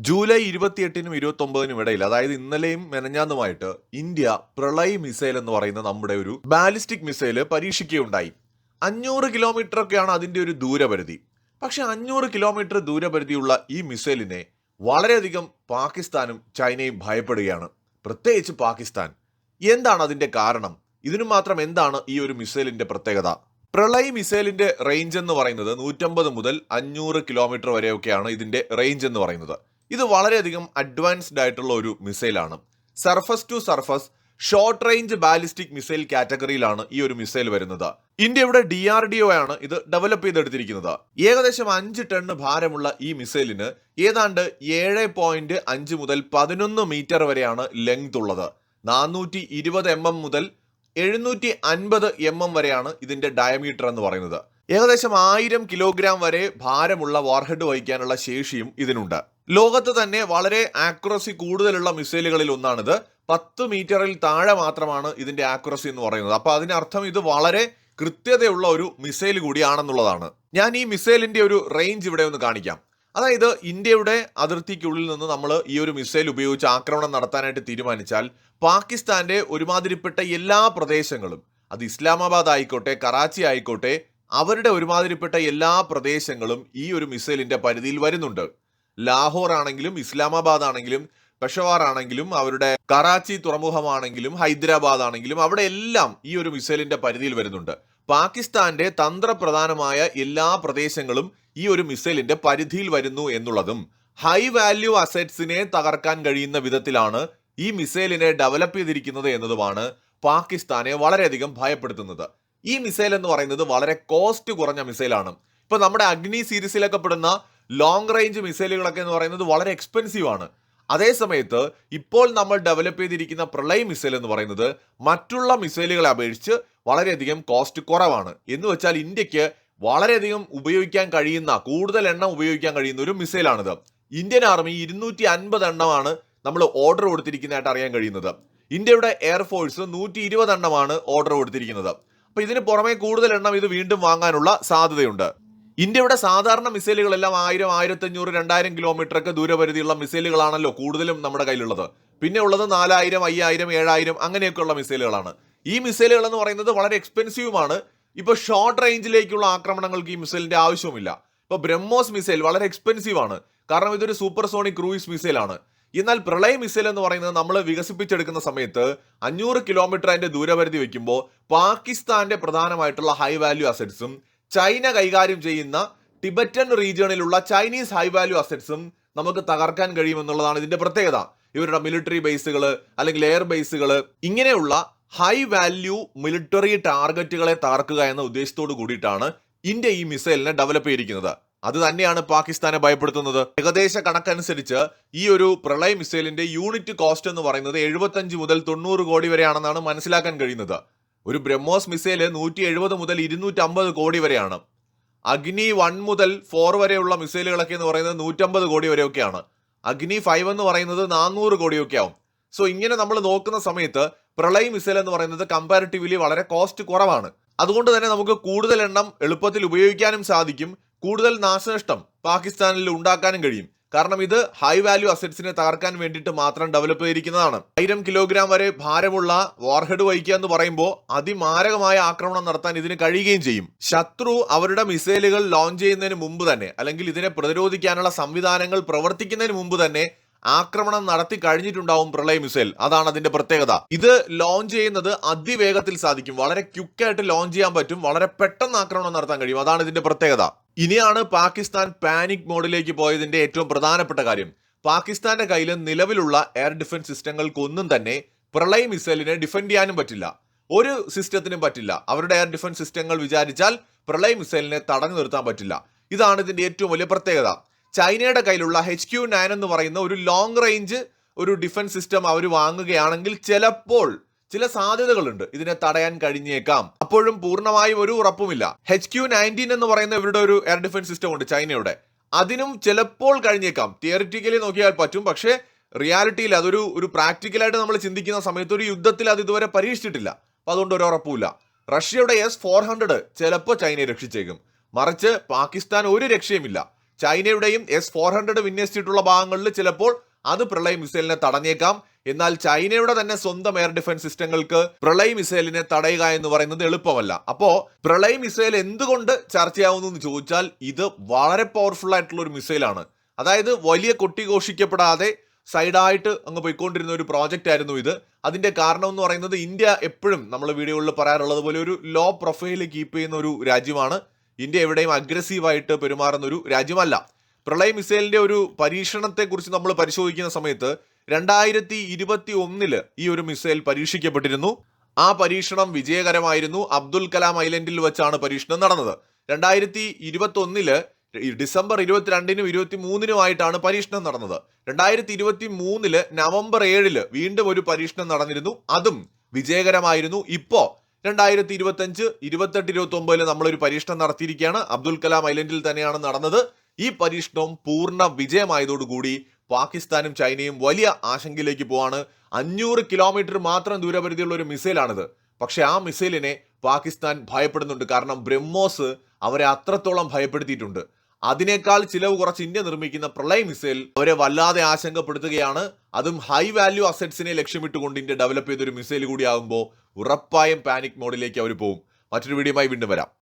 July ഇരുപത്തിയെട്ടിനും ഇരുപത്തി ഒമ്പതിനും ഇടയിൽ അതായത് ഇന്നലെയും മെനഞ്ഞാന്നുമായിട്ട് ഇന്ത്യ പ്രളയ് മിസൈൽ എന്ന് പറയുന്ന നമ്മുടെ ഒരു ബാലിസ്റ്റിക് മിസൈൽ പരീക്ഷിക്കുകയുണ്ടായി. അഞ്ഞൂറ് കിലോമീറ്റർ ഒക്കെയാണ് അതിന്റെ ഒരു ദൂരപരിധി. പക്ഷെ അഞ്ഞൂറ് കിലോമീറ്റർ ദൂരപരിധിയുള്ള ഈ മിസൈലിനെ വളരെയധികം പാകിസ്ഥാനും ചൈനയും ഭയപ്പെടുകയാണ്. പ്രത്യേകിച്ച് പാകിസ്ഥാൻ. എന്താണ് അതിന്റെ കാരണം? ഇതിനു മാത്രം എന്താണ് ഈ ഒരു മിസൈലിന്റെ പ്രത്യേകത? പ്രളയ് മിസൈലിന്റെ റേഞ്ച് എന്ന് പറയുന്നത് നൂറ്റമ്പത് മുതൽ അഞ്ഞൂറ് കിലോമീറ്റർ വരെയൊക്കെയാണ് ഇതിന്റെ റേഞ്ച് എന്ന് പറയുന്നത്. ഇത് വളരെയധികം അഡ്വാൻസ്ഡ് ആയിട്ടുള്ള ഒരു മിസൈലാണ്. Surface to surface short range ballistic missile കാറ്റഗറിയിലാണ് ഈ ഒരു മിസൈൽ വരുന്നത്. ഇന്ത്യയുടെ ഡി ആർ ഡി ഒ ആണ് ഇത് ഡെവലപ്പ് ചെയ്തെടുത്തിരിക്കുന്നത്. ഏകദേശം അഞ്ച് ടൺ ഭാരമുള്ള ഈ മിസൈലിന് ഏതാണ്ട് ഏഴ് പോയിന്റ് അഞ്ച് മുതൽ പതിനൊന്ന് മീറ്റർ വരെയാണ് ലെങ്ത് ഉള്ളത്. നാനൂറ്റി ഇരുപത് എം എം മുതൽ എഴുന്നൂറ്റി അൻപത് എം എം വരെയാണ് ഇതിന്റെ ഡയമീറ്റർ എന്ന് പറയുന്നത്. ഏകദേശം ആയിരം കിലോഗ്രാം വരെ ഭാരമുള്ള വാർഹെഡ് വഹിക്കാനുള്ള ശേഷിയും ഇതിനുണ്ട്. ലോകത്ത് തന്നെ വളരെ ആക്യുറസി കൂടുതലുള്ള മിസൈലുകളിൽ ഒന്നാണിത്. പത്ത് മീറ്ററിൽ താഴെ മാത്രമാണ് ഇതിന്റെ ആക്യുറസി എന്ന് പറയുന്നത്. അപ്പോൾ അതിനർത്ഥം ഇത് വളരെ കൃത്യതയുള്ള ഒരു മിസൈൽ കൂടിയാണെന്നുള്ളതാണ്. ഞാൻ ഈ മിസൈലിന്റെ ഒരു റേഞ്ച് ഇവിടെ ഒന്ന് കാണിക്കാം. അതായത് ഇന്ത്യയുടെ അതിർത്തിക്കുള്ളിൽ നിന്ന് നമ്മൾ ഈ ഒരു മിസൈൽ ഉപയോഗിച്ച് ആക്രമണം നടത്താനായിട്ട് തീരുമാനിച്ചാൽ പാകിസ്ഥാന്റെ ഒരുമാതിരിപ്പെട്ട എല്ലാ പ്രദേശങ്ങളും അത് ഇസ്ലാമാബാദ് ആയിക്കോട്ടെ കറാച്ചി ആയിക്കോട്ടെ അവരുടെ ഒരുമാതിരിപ്പെട്ട എല്ലാ പ്രദേശങ്ങളും ഈ ഒരു മിസൈലിന്റെ പരിധിയിൽ വരുന്നുണ്ട്. ലാഹോർ ആണെങ്കിലും ഇസ്ലാമാബാദ് ആണെങ്കിലും പെഷവാർ ആണെങ്കിലും അവരുടെ കറാച്ചി തുറമുഖമാണെങ്കിലും ഹൈദരാബാദ് ആണെങ്കിലും അവിടെ എല്ലാം ഈ ഒരു മിസൈലിന്റെ പരിധിയിൽ വരുന്നുണ്ട്. പാകിസ്ഥാന്റെ തന്ത്രപ്രധാനമായ എല്ലാ പ്രദേശങ്ങളും ഈ ഒരു മിസൈലിന്റെ പരിധിയിൽ വരുന്നു എന്നുള്ളതും ഹൈ വാല്യൂ അസറ്റ്സിനെ തകർക്കാൻ കഴിയുന്ന വിധത്തിലാണ് ഈ മിസൈലിനെ ഡെവലപ്പ് ചെയ്തിരിക്കുന്നത് എന്നതുമാണ് പാകിസ്ഥാനെ വളരെയധികം ഭയപ്പെടുത്തുന്നത്. ഈ മിസൈൽ എന്ന് പറയുന്നത് വളരെ കോസ്റ്റ് കുറഞ്ഞ മിസൈലാണ്. ഇപ്പൊ നമ്മുടെ അഗ്നി സീരീസിലൊക്കെ പെടുന്ന ലോങ് റേഞ്ച് മിസൈലുകളൊക്കെ എന്ന് പറയുന്നത് വളരെ എക്സ്പെൻസീവ് ആണ്. അതേ സമയത്ത് ഇപ്പോൾ നമ്മൾ ഡെവലപ്പ് ചെയ്തിരിക്കുന്ന പ്രളയ മിസൈൽ എന്ന് പറയുന്നത് മറ്റുള്ള മിസൈലുകളെ അപേക്ഷിച്ച് വളരെയധികം കോസ്റ്റ് കുറവാണ്. എന്ന് വെച്ചാൽ ഇന്ത്യയ്ക്ക് വളരെയധികം ഉപയോഗിക്കാൻ കഴിയുന്ന കൂടുതൽ എണ്ണം ഉപയോഗിക്കാൻ കഴിയുന്ന ഒരു മിസൈലാണിത് ഇന്ത്യൻ ആർമി ഇരുന്നൂറ്റി അൻപത് എണ്ണമാണ് നമ്മൾ ഓർഡർ കൊടുത്തിരിക്കുന്നതായിട്ട് അറിയാൻ കഴിയുന്നത്. ഇന്ത്യയുടെ എയർഫോഴ്സ് നൂറ്റി ഇരുപത് എണ്ണമാണ് ഓർഡർ കൊടുത്തിരിക്കുന്നത്. അപ്പോൾ ഇതിന് പുറമെ കൂടുതൽ എണ്ണം ഇത് വീണ്ടും വാങ്ങാനുള്ള സാധ്യതയുണ്ട്. ഇന്ത്യയുടെ സാധാരണ മിസൈലുകളെല്ലാം ആയിരം ആയിരത്തഞ്ഞൂറ് രണ്ടായിരം കിലോമീറ്റർ ഒക്കെ ദൂരപരിധിയുള്ള മിസൈലുകളാണല്ലോ കൂടുതലും നമ്മുടെ കയ്യിലുള്ളത്. പിന്നെ ഉള്ളത് നാലായിരം അയ്യായിരം ഏഴായിരം അങ്ങനെയൊക്കെയുള്ള മിസൈലുകളാണ്. ഈ മിസൈലുകൾ എന്ന് പറയുന്നത് വളരെ എക്സ്പെൻസീവുമാണ്. ഇപ്പോൾ ഷോർട്ട് റേഞ്ചിലേക്കുള്ള ആക്രമണങ്ങൾക്ക് ഈ മിസൈലിന്റെ ആവശ്യവുമില്ല. ഇപ്പൊ ബ്രഹ്മോസ് മിസൈൽ വളരെ എക്സ്പെൻസീവ് ആണ് കാരണം ഇതൊരു സൂപ്പർസോണിക് ക്രൂയിസ് മിസൈലാണ്. എന്നാൽ പ്രളയ മിസൈൽ എന്ന് പറയുന്നത് നമ്മൾ വികസിപ്പിച്ചെടുക്കുന്ന സമയത്ത് അഞ്ഞൂറ് കിലോമീറ്റർ അതിന്റെ ദൂരപരിധി വെക്കുമ്പോൾ പാകിസ്ഥാന്റെ പ്രധാനമായിട്ടുള്ള ഹൈ വാല്യൂ അസറ്റ്സും ചൈന കൈകാര്യം ചെയ്യുന്ന ടിബറ്റൻ റീജിയണിലുള്ള ചൈനീസ് ഹൈ വാല്യൂ അസറ്റ്സും നമുക്ക് തകർക്കാൻ കഴിയുമെന്നുള്ളതാണ് ഇതിന്റെ പ്രത്യേകത. ഇവരുടെ മിലിറ്ററി ബേസുകൾ അല്ലെങ്കിൽ എയർ ബേസുകൾ ഇങ്ങനെയുള്ള ഹൈ വാല്യൂ മിലിറ്ററി ടാർഗറ്റുകളെ തകർക്കുക എന്ന ഉദ്ദേശത്തോട് കൂടിയിട്ടാണ് ഇന്ത്യ ഈ മിസൈലിനെ ഡെവലപ്പ് ചെയ്തിരിക്കുന്നത്. അത് തന്നെയാണ് പാകിസ്ഥാനെ ഭയപ്പെടുത്തുന്നത്. ഏകദേശ കണക്കനുസരിച്ച് ഈ ഒരു പ്രളയ മിസൈലിന്റെ യൂണിറ്റ് കോസ്റ്റ് എന്ന് പറയുന്നത് എഴുപത്തഞ്ച് മുതൽ തൊണ്ണൂറ് കോടി വരെയാണെന്നാണ് മനസ്സിലാക്കാൻ കഴിയുന്നത്. ഒരു ബ്രഹ്മോസ് മിസൈൽ നൂറ്റി എഴുപത് മുതൽ ഇരുന്നൂറ്റി അമ്പത് കോടി വരെയാണ്. അഗ്നി വൺ മുതൽ ഫോർ വരെയുള്ള മിസൈലുകളൊക്കെ എന്ന് പറയുന്നത് നൂറ്റമ്പത് കോടി വരെയൊക്കെയാണ്. അഗ്നി ഫൈവ് എന്ന് പറയുന്നത് നാനൂറ് കോടിയൊക്കെ ആവും. സോ ഇങ്ങനെ നമ്മൾ നോക്കുന്ന സമയത്ത് പ്രളയ മിസൈൽ എന്ന് പറയുന്നത് കമ്പാരിറ്റീവ്ലി വളരെ കോസ്റ്റ് കുറവാണ്. അതുകൊണ്ട് തന്നെ നമുക്ക് കൂടുതൽ എണ്ണം എളുപ്പത്തിൽ ഉപയോഗിക്കാനും സാധിക്കും. കൂടുതൽ നാശനഷ്ടം പാകിസ്ഥാനിൽ ഉണ്ടാക്കാനും കഴിയും. കാരണം ഇത് ഹൈ വാല്യൂ അസറ്റ്സിനെ തകർക്കാൻ വേണ്ടിയിട്ട് മാത്രം ഡെവലപ്പ് ചെയ്തിരിക്കുന്നതാണ്. ആയിരം കിലോഗ്രാം വരെ ഭാരമുള്ള വാർഹെഡ് വഹിക്കുക എന്ന് പറയുമ്പോൾ അതിമാരകമായ ആക്രമണം നടത്താൻ ഇതിന് കഴിയുകയും ചെയ്യും. ശത്രു അവരുടെ മിസൈലുകൾ ലോഞ്ച് ചെയ്യുന്നതിന് മുമ്പ് തന്നെ അല്ലെങ്കിൽ ഇതിനെ പ്രതിരോധിക്കാനുള്ള സംവിധാനങ്ങൾ പ്രവർത്തിക്കുന്നതിന് മുമ്പ് തന്നെ ആക്രമണം നടത്തി കഴിഞ്ഞിട്ടുണ്ടാവും പ്രളയ മിസൈൽ അതാണ് അതിന്റെ പ്രത്യേകത. ഇത് ലോഞ്ച് ചെയ്യുന്നത് അതിവേഗത്തിൽ സാധിക്കും. വളരെ ക്വിക്കായിട്ട് ലോഞ്ച് ചെയ്യാൻ പറ്റും. വളരെ പെട്ടെന്ന് ആക്രമണം നടത്താൻ കഴിയും. അതാണ് ഇതിന്റെ പ്രത്യേകത. ഇനിയാണ് പാകിസ്ഥാൻ പാനിക് മോഡിലേക്ക് പോയതിന്റെ ഏറ്റവും പ്രധാനപ്പെട്ട കാര്യം. പാകിസ്ഥാന്റെ കയ്യിൽ നിലവിലുള്ള എയർ ഡിഫൻസ് സിസ്റ്റങ്ങൾക്കൊന്നും തന്നെ പ്രളയ മിസൈലിനെ ഡിഫെൻഡ് ചെയ്യാനും പറ്റില്ല. ഒരു സിസ്റ്റത്തിനും പറ്റില്ല. അവരുടെ എയർ ഡിഫൻസ് സിസ്റ്റങ്ങൾ വിചാരിച്ചാൽ പ്രളയ മിസൈലിനെ തടഞ്ഞു നിർത്താൻ പറ്റില്ല. ഇതാണ് ഇതിന്റെ ഏറ്റവും വലിയ പ്രത്യേകത. ചൈനയുടെ കയ്യിലുള്ള എച്ച് ക്യു നയൻ എന്ന് പറയുന്ന ഒരു ലോങ് റേഞ്ച് ഒരു ഡിഫൻസ് സിസ്റ്റം അവർ വാങ്ങുകയാണെങ്കിൽ ചിലപ്പോൾ ചില സാധ്യതകളുണ്ട്. ഇതിനെ തടയാൻ കഴിഞ്ഞേക്കാം. അപ്പോഴും പൂർണമായും ഒരു ഉറപ്പുമില്ല. എച്ച് ക്യു നയന്റീൻ എന്ന് പറയുന്ന ഇവരുടെ ഒരു എയർ ഡിഫൻസ് സിസ്റ്റം ഉണ്ട് ചൈനയുടെ. അതിനും ചിലപ്പോൾ കഴിഞ്ഞേക്കാം. തിയറിറ്റിക്കലി നോക്കിയാൽ പറ്റും. പക്ഷേ റിയാലിറ്റിയിൽ അതൊരു ഒരു പ്രാക്ടിക്കലായിട്ട് നമ്മൾ ചിന്തിക്കുന്ന സമയത്ത് ഒരു യുദ്ധത്തിൽ അത് ഇതുവരെ പരീക്ഷിച്ചിട്ടില്ല. അപ്പോൾ അതുകൊണ്ട് ഒരു ഉറപ്പുമില്ല. റഷ്യയുടെ എസ് ഫോർ ഹൺഡ്രഡ് ചിലപ്പോൾ ചൈനയെ രക്ഷിച്ചേക്കും. മറിച്ച് പാകിസ്ഥാൻ ഒരു രക്ഷയുമില്ല. ചൈനയുടെയും എസ് ഫോർ ഹൺഡ്രഡ് വിന്യസിച്ചിട്ടുള്ള ഭാഗങ്ങളിൽ ചിലപ്പോൾ അത് പ്രളയ മിസൈലിനെ തടഞ്ഞേക്കാം. എന്നാൽ ചൈനയുടെ തന്നെ സ്വന്തം എയർ ഡിഫൻസ് സിസ്റ്റങ്ങൾക്ക് പ്രളയ മിസൈലിനെ തടയുക എന്ന് പറയുന്നത് എളുപ്പമല്ല. അപ്പോ പ്രളയ മിസൈൽ എന്തുകൊണ്ട് ചർച്ചയാവുന്നു എന്ന് ചോദിച്ചാൽ ഇത് വളരെ പവർഫുൾ ആയിട്ടുള്ള ഒരു മിസൈലാണ്. അതായത് വലിയ കൊട്ടിഘോഷിക്കപ്പെടാതെ സൈഡായിട്ട് അങ്ങ് പോയിക്കൊണ്ടിരുന്ന ഒരു പ്രോജക്റ്റ് ആയിരുന്നു ഇത്. അതിന്റെ കാരണം എന്ന് പറയുന്നത് ഇന്ത്യ എപ്പോഴും നമ്മൾ വീഡിയോകളിൽ പറയാറുള്ളത് പോലെ ഒരു ലോ പ്രൊഫൈൽ കീപ്പ് ചെയ്യുന്ന ഒരു രാജ്യമാണ്. ഇന്ത്യ എവിടെയും അഗ്രസീവായിട്ട് പെരുമാറുന്ന ഒരു രാജ്യമല്ല. പ്രളയ മിസൈലിന്റെ ഒരു പരീക്ഷണത്തെക്കുറിച്ച് നമ്മൾ പരിശോധിക്കുന്ന സമയത്ത് രണ്ടായിരത്തി ഇരുപത്തി ഒന്നിൽ ഈ ഒരു മിസൈൽ പരീക്ഷിക്കപ്പെട്ടിരുന്നു. ആ പരീക്ഷണം വിജയകരമായിരുന്നു. അബ്ദുൽ കലാം ഐലൻഡിൽ വെച്ചാണ് പരീക്ഷണം നടന്നത്. രണ്ടായിരത്തി ഇരുപത്തി ഒന്നിൽ ഡിസംബർ ഇരുപത്തിരണ്ടിനും ഇരുപത്തി മൂന്നിനുമായിട്ടാണ് പരീക്ഷണം നടന്നത്. രണ്ടായിരത്തി ഇരുപത്തി മൂന്നിൽ നവംബർ ഏഴിൽ വീണ്ടും ഒരു പരീക്ഷണം നടന്നിരുന്നു. അതും വിജയകരമായിരുന്നു. ഇപ്പോ രണ്ടായിരത്തി ഇരുപത്തി അഞ്ച് ഇരുപത്തെട്ട് ഇരുപത്തി ഒമ്പതിൽ നമ്മളൊരു പരീക്ഷണം നടത്തിയിരിക്കുകയാണ്. അബ്ദുൽ കലാം ഐലൻഡിൽ തന്നെയാണ് നടന്നത്. ഈ പരീക്ഷണവും പൂർണ വിജയമായതോടുകൂടി പാകിസ്ഥാനും ചൈനയും വലിയ ആശങ്കയിലേക്ക് പോവാണ്. അഞ്ഞൂറ് കിലോമീറ്റർ മാത്രം ദൂരപരിധിയുള്ള ഒരു മിസൈലാണിത്. പക്ഷേ ആ മിസൈലിനെ പാകിസ്ഥാൻ ഭയപ്പെടുന്നുണ്ട്. കാരണം ബ്രഹ്മോസ് അവരെ അത്രത്തോളം ഭയപ്പെടുത്തിയിട്ടുണ്ട്. അതിനേക്കാൾ ചിലവ് കുറച്ച് ഇന്ത്യ നിർമ്മിക്കുന്ന പ്രളയ മിസൈൽ അവരെ വല്ലാതെ ആശങ്കപ്പെടുത്തുകയാണ്. അതും ഹൈ വാല്യൂ അസറ്റ്സിനെ ലക്ഷ്യമിട്ടുകൊണ്ട് ഇന്ത്യ ഡെവലപ്പ് ചെയ്തൊരു മിസൈൽ കൂടിയാകുമ്പോൾ ഉറപ്പായും പാനിക് മോഡിലേക്ക് അവർ പോകും മറ്റൊരു വീഡിയോയുമായി വീണ്ടും വരാം.